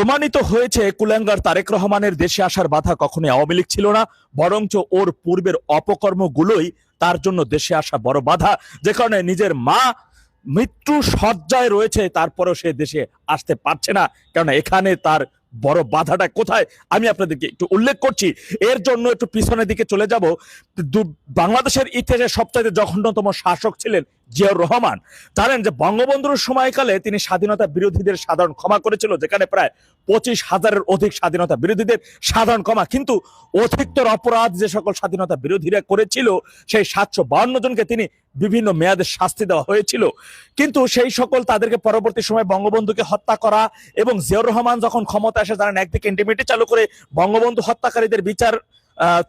প্রমাণিত হয়েছে কুলাঙ্গার তারেক রহমানের দেশে আসার বাধা কখনোই আওয়ামী লীগ ছিল না, বরঞ্চ ওর পূর্বের অপকর্মগুলোই তার জন্য দেশে আসা বড় বাধা, যে কারণে নিজের মা মৃত্যু সজ্জায় রয়েছে, তারপরেও সে দেশে আসতে পারছে না কারণ এখানে তার বড় বাধাটা কোথায়? আমি আপনাদেরকে একটু উল্লেখ করছি। এর জন্য একটু পিছনের দিকে চলে যাব। বাংলাদেশের ইতিহাসে সবচাইতে জঘন্যতম শাসক ছিলেন জিয়াউর রহমান। জানেন যে বঙ্গবন্ধুর সময়কালে তিনি স্বাধীনতা বিরোধীদের সাধারণ ক্ষমা করেছিল, যেখানে প্রায় পঁচিশ হাজারের অধিক স্বাধীনতা বিরোধীদের সাধারণ ক্ষমা। কিন্তু অধিকতর অপরাধ যে সকল স্বাধীনতা বিরোধীরা করেছিল, সেই সাতশো জনকে তিনি বিভিন্ন মেয়াদের শাস্তি দেওয়া হয়েছিল। কিন্তু সেই সকল তাদেরকে পরবর্তী সময় বঙ্গবন্ধুকে হত্যা করা এবং জিয়াউর রহমান যখন ক্ষমতা আসে, তারা একদিকে ইন্টিমিটি চালু করে, বঙ্গবন্ধু হত্যাকারীদের বিচার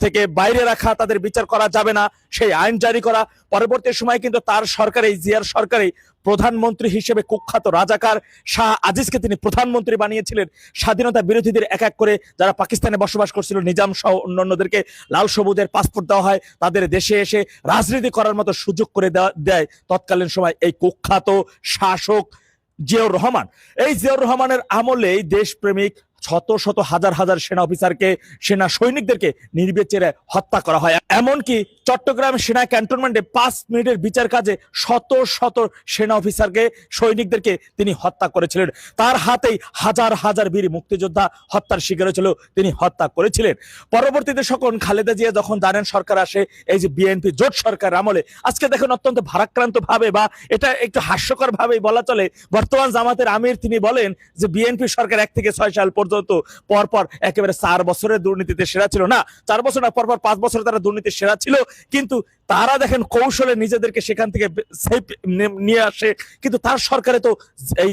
থেকে বাইরে রাখা তাদের বিচার করা যাবে না, সেই আইন জারি করা। পরবর্তী সময় কিন্তু তার সরকার জিয়ার সরকারে প্রধানমন্ত্রী হিসেবে কুখ্যাত রাজাকার শাহ আজিজকে তিনি প্রধানমন্ত্রী বানিয়েছিলেন। স্বাধীনতা বিরোধীদের এক এক করে যারা পাকিস্তানে বসবাস করছিল, নিজাম সহ অন্যান্যদেরকে লাল সবুজের পাসপোর্ট দেওয়া হয়, তাদের দেশে এসে রাজনীতি করার মতো সুযোগ করে দেয় তৎকালীন সময় এই কুখ্যাত শাসক জিয়াউর রহমান। এই জিয়াউর রহমানের আমলে এই দেশপ্রেমিক শত শত হাজার হাজার সেনা অফিসারকে, সেনা সৈনিকদেরকে নির্বিচারে হত্যা করা হয়। এমনকি চট্টগ্রাম সেনা ক্যান্টনমেন্টে পাঁচ মিনিটের বিচার কাজে শত শত সেনা অফিসারকে, সৈনিকদেরকে তিনি হত্যা করেছিলেন। তার হাতেই হাজার হাজার বীর মুক্তিযোদ্ধা হত্যার শিকার হয়েছিল, তিনি হত্যা করেছিলেন। পরবর্তীতে সকল খালেদা জিয়া যখন জানেন সরকার আসে, এই যে বিএনপি জোট সরকার আমলে, আজকে দেখেন অত্যন্ত ভারাক্রান্ত ভাবে বা এটা একটু হাস্যকর ভাবেই বলা চলে, বর্তমান জামাতের আমির তিনি বলেন যে বিএনপি সরকার এক থেকে ছয় সাল পর্যন্ত পর পরপর একেবারে চার বছরের দুর্নীতিতে সেরা ছিল না। চার বছর না, পরপর পাঁচ বছর তারা দুর্নীতির সেরা ছিল। কিন্তু তারা দেখেন কৌশলে নিজেদেরকে সেখান থেকে নিয়ে আসে। কিন্তু তার সরকারে তো এই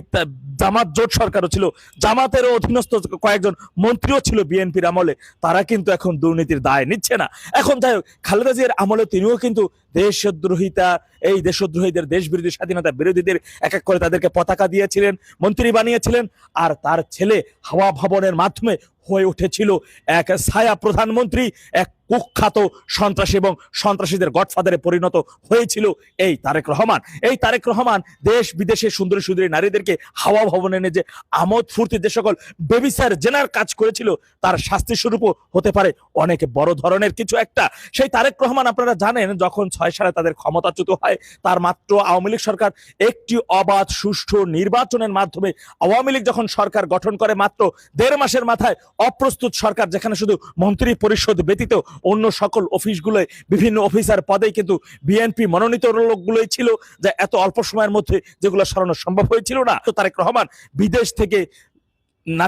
জামাত জোট সরকারও ছিল। জামাতেরও অধীনস্থ কয়েকজন মন্ত্রীও ছিল বিএনপির আমলে। তারা কিন্তু এখন দুর্নীতির দায় নিচ্ছে না। এখন যাই হোক, খালেদা জিয়ার আমলে তিনিও কিন্তু দেশদ্রোহিতা, এই দেশদ্রোহীদের দেশ বিরোধী স্বাধীনতা বিরোধীদের এক এক করে তাদেরকে পতাকা দিয়েছিলেন, মন্ত্রী বানিয়েছিলেন। আর তার ছেলে হাওয়া ভবনের মাধ্যমে হয়ে উঠেছিল এক ছায়া প্রধানমন্ত্রী, এক কুখ্যাত সন্ত্রাসী এবং সন্ত্রাসীদের গডফাদারে পরিণত হয়েছিল এই তারেক রহমান। এই তারেক রহমান দেশ, বিদেশে সুন্দরী সুন্দরী নারীদেরকে হাওয়া ভবনে এনে যে আমোদ ফুর্তি যে সকল বেবিসার জেনার কাজ করেছিল, তার শাস্তি স্বরূপও হতে পারে অনেক বড় ধরনের কিছু একটা। সেই তারেক রহমান আপনারা জানেন, যখন ছয় সালে তাদের ক্ষমতাচ্যুত হয়, তার মাত্র আওয়ামী লীগ সরকার একটি অবাধ, সুষ্ঠু নির্বাচনের মাধ্যমে আওয়ামী লীগ যখন সরকার গঠন করে মাত্র দেড় মাসের মাথায় অপ্রস্তুত সরকার, যেখানে শুধু মন্ত্রী পরিষদ ব্যতীত অন্য সকল অফিসগুলোয় বিভিন্ন অফিসার পদে কিন্তু বিএনপি মনোনীত লোকগুলোই ছিল, যা এত অল্প সময়ের মধ্যে যেগুলো সরানো সম্ভব হয়েছিল না। তো তারেক রহমান বিদেশ থেকে